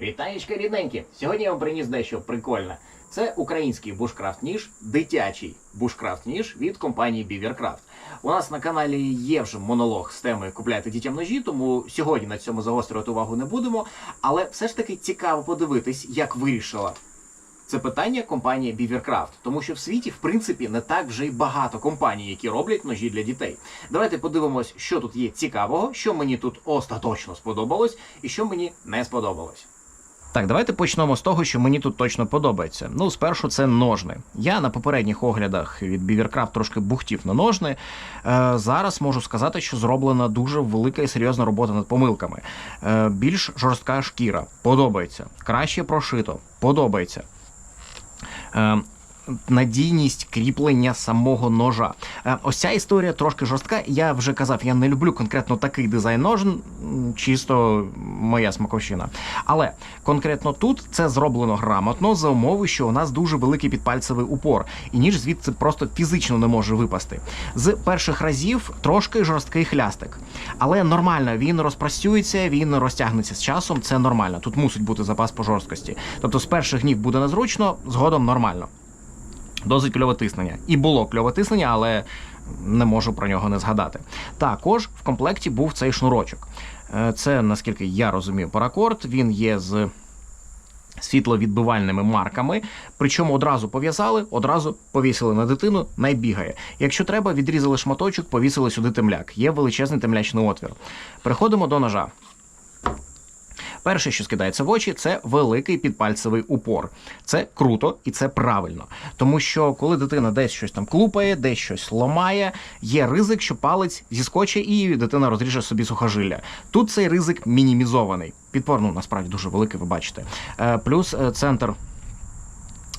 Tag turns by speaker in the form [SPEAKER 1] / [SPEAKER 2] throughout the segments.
[SPEAKER 1] Вітаєчка, рідненькі! Сьогодні я вам приніс дещо прикольне. Це український бушкрафт ніж, дитячий бушкрафт ніж від компанії Beavercraft. У нас на каналі є вже монолог з темою купляйте дітям ножі, тому сьогодні на цьому загострювати увагу не будемо. Але все ж таки цікаво подивитись, як вирішила це питання компанія Beavercraft, тому що в світі, в принципі, не так вже й багато компаній, які роблять ножі для дітей. Давайте подивимось, що тут є цікавого, що мені тут остаточно сподобалось, і що мені не сподобалось. Так, давайте почнемо з того, що мені тут точно подобається. Ну, спершу це ножни. Я на попередніх оглядах від Beavercraft трошки бухтів на ножни. Е, зараз можу сказати, що зроблена дуже велика і серйозна робота над помилками. Е, більш жорстка шкіра подобається. Краще прошито, подобається. Надійність кріплення самого ножа. Е, Ось ця історія трошки жорстка. Я вже казав, я не люблю конкретно такий дизайн ножен, чисто моя смаковщина. Але конкретно тут це зроблено грамотно за умови, що у нас дуже великий підпальцевий упор, і ніж звідси просто фізично не може випасти. З перших разів трошки жорсткий хлястик. Але нормально, він розпрацюється, він розтягнеться з часом. Це нормально. Тут мусить бути запас по жорсткості. Тобто з перших гнів буде незручно, згодом нормально. Досить кльове тиснення. І було кльове тиснення, але не можу про нього не згадати. Також в комплекті був цей шнурочок. Е, Це, наскільки я розумію, паракорд. Він є з світловідбивальними марками. Причому одразу пов'язали, одразу повісили на дитину, най бігає. Якщо треба, відрізали шматочок, повісили сюди темляк. Є величезний темлячний отвір. Переходимо до ножа. Перше, що скидається в очі, це великий підпальцевий упор. Це круто і це правильно. Тому що коли дитина десь щось там клупає, десь щось ломає, є ризик, що палець зіскоче і дитина розріже собі сухожилля. Тут цей ризик мінімізований. Підпор, ну, насправді дуже великий, ви бачите. Е, Плюс е, центр.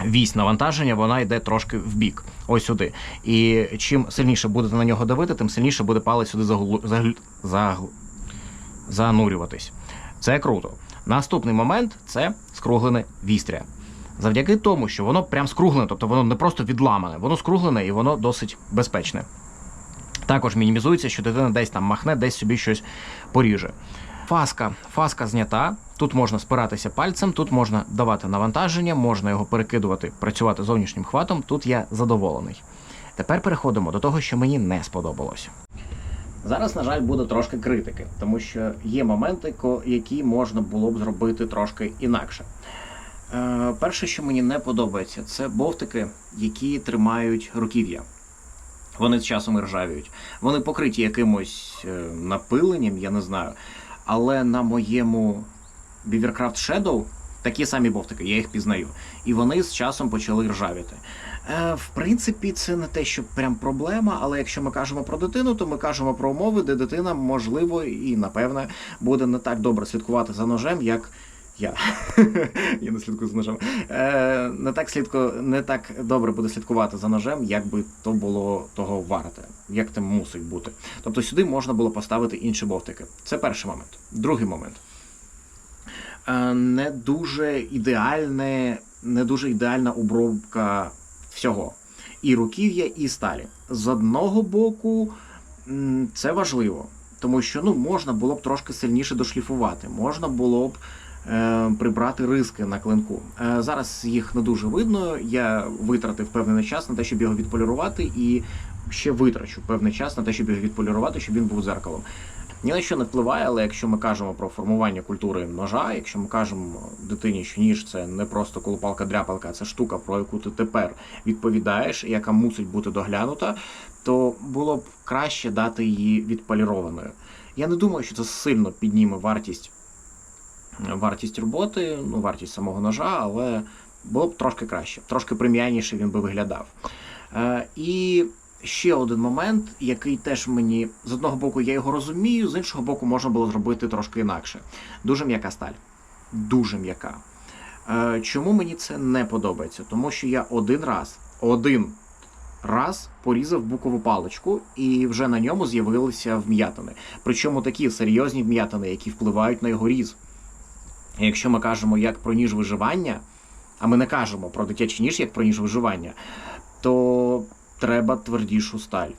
[SPEAKER 1] Вісь навантаження, вона йде трошки в бік, ось сюди. І чим сильніше будете на нього давити, тим сильніше буде палець сюди заглу... заглю... загл... занурюватись. Це круто. Наступний момент це скруглене вістря. Завдяки тому, що воно прям скруглене, тобто воно не просто відламане, воно скруглене і воно досить безпечне. Також мінімізується, що дитина десь там махне, десь собі щось поріже. Фаска. Фаска знята. Тут можна спиратися пальцем, тут можна давати навантаження, можна його перекидувати, працювати зовнішнім хватом. Тут я задоволений. Тепер переходимо до того, що мені не сподобалось. Зараз, на жаль, буде трошки критики, тому що є моменти, які можна було б зробити трошки інакше. Е, перше, що мені не подобається, це бовтики, які тримають руків'я. Вони з часом ржавіють. Вони покриті якимось е, напиленням, я не знаю. Але на моєму Beavercraft Shadow такі самі бовтики, я їх пізнаю. І вони з часом почали ржавіти. Е, в принципі, це не те, що прям проблема, але якщо ми кажемо про дитину, то ми кажемо про умови, де дитина, можливо, і напевне буде не так добре слідкувати за ножем, як. Я. я не слідкую за ножем. Е, не, так слідку, не так добре буде слідкувати за ножем, як би то було того варте, як це мусить бути. Тобто сюди можна було поставити інші бовтики. Це перший момент. Другий момент. Е, не дуже ідеальне, не дуже ідеальна обробка всього. І руків'я, і сталі. З одного боку, це важливо, тому що ну, можна було б трошки сильніше дошліфувати, можна було б е, прибрати риски на клинку. Е, зараз їх не дуже видно. Я витратив певний час на те, щоб його відполірувати, і ще витрачу певний час на те, щоб його відполірувати, щоб він був зеркалом. Ні на що не впливає, але якщо ми кажемо про формування культури ножа, якщо ми кажемо дитині, що ніж це не просто колупалка-дряпалка, це штука, про яку ти тепер відповідаєш, яка мусить бути доглянута, то було б краще дати її відполірованою. Я не думаю, що це сильно підніме вартість, вартість роботи, ну, вартість самого ножа, але було б трошки краще, трошки преміальніше він би виглядав. Е, і ще один момент, який теж мені з одного боку я його розумію, з іншого боку, можна було зробити трошки інакше. Дуже м'яка сталь. Дуже м'яка. Е, чому мені це не подобається? Тому що я один раз, один раз порізав букову паличку, і вже на ньому з'явилися вм'ятини. Причому такі серйозні вм'ятини, які впливають на його різ. Якщо ми кажемо як про ніж виживання, а ми не кажемо про дитячий ніж як про ніж виживання, то треба твердішу сталь.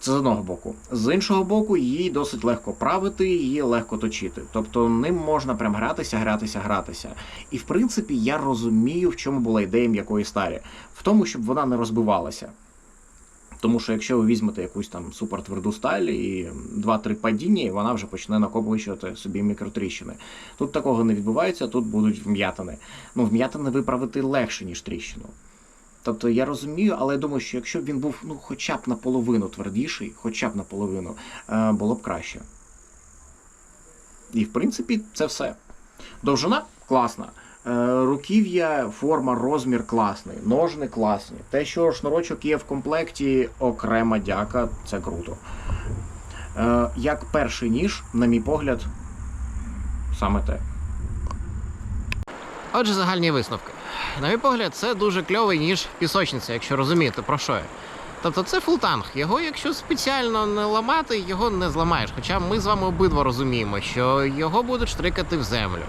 [SPEAKER 1] Це з одного боку. З іншого боку, її досить легко правити, її легко точити. Тобто ним можна прям гратися, гратися, гратися. І в принципі, я розумію, в чому була ідея м'якої сталі. В тому, щоб вона не розбивалася. Тому що якщо ви візьмете якусь там супертверду сталь і 2-3 падіння, і вона вже почне накопичувати собі мікротріщини. Тут такого не відбувається, тут будуть вм'ятини. Ну, вм'ятини виправити легше, ніж тріщину. Тобто я розумію, але я думаю, що якщо б він був ну, хоча б наполовину твердіший, хоча б наполовину, е, було б краще. І в принципі це все. Довжина класна. Е, Руків'я, форма, розмір класний, ножни класні. Те, що шнурочок є в комплекті, окрема дяка, це круто. Е, Як перший ніж, на мій погляд, саме те.
[SPEAKER 2] Отже, загальні висновки. На мій погляд, це дуже кльовий ніж пісочниця, якщо розумієте, про що я. Тобто це фултанг. Його, якщо спеціально не ламати, його не зламаєш. Хоча ми з вами обидва розуміємо, що його будуть штрикати в землю,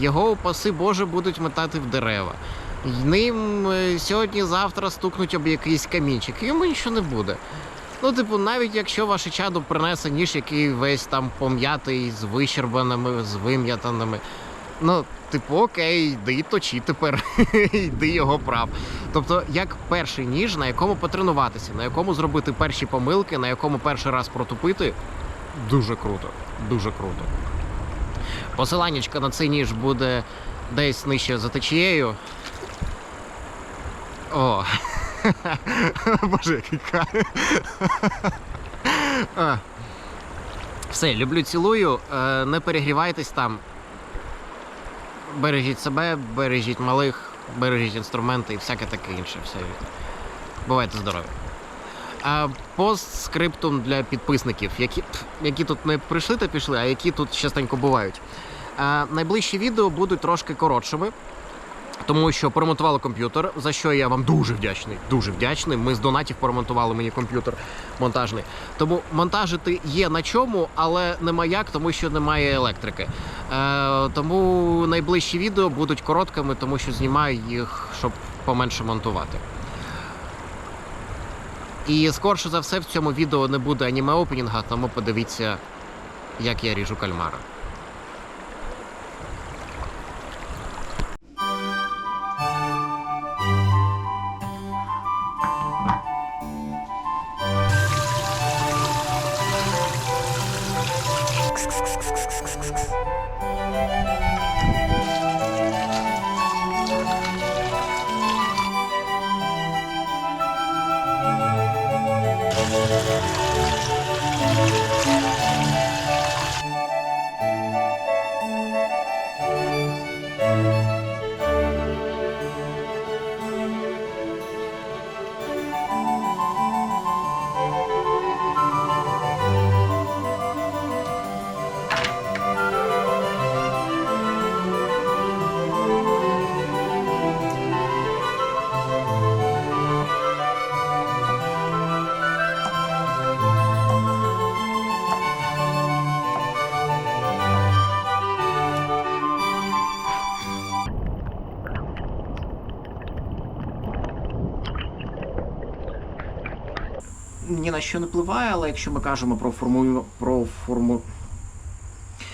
[SPEAKER 2] його, упаси Боже, будуть метати в дерева. Ним е, сьогодні-завтра стукнуть об якийсь камінчик, йому нічого не буде. Ну, типу, навіть якщо ваше чадо принесе ніж, який весь там пом'ятий, з вищербаними, з вим'ятаними. Ну, типу, окей, йди точи тепер, йди його прав. Тобто, як перший ніж, на якому потренуватися, на якому зробити перші помилки, на якому перший раз протупити, дуже круто. Дуже круто. Посиланнячка на цей ніж буде десь нижче за течією. О. Боже, який. А. Все, люблю, цілую. Е, Не перегрівайтесь там. Бережіть себе, бережіть малих, бережіть інструменти і всяке таке інше. Все. Бувайте здорові. А постскриптум для підписників, які, які тут не прийшли та пішли, а які тут частенько бувають. Найближчі відео будуть трошки коротшими, тому що поремонтували комп'ютер, за що я вам дуже вдячний. Дуже вдячний. Ми з донатів поремонтували мені комп'ютер монтажний. Тому монтажити є на чому, але нема як, тому що немає електрики. Е, тому найближчі відео будуть короткими, тому що знімаю їх, щоб поменше монтувати. І скорше за все в цьому відео не буде аніме опенінга, тому подивіться, як я ріжу кальмара. risks.
[SPEAKER 1] Ні на що не впливає, але якщо ми кажемо про форму... про форму...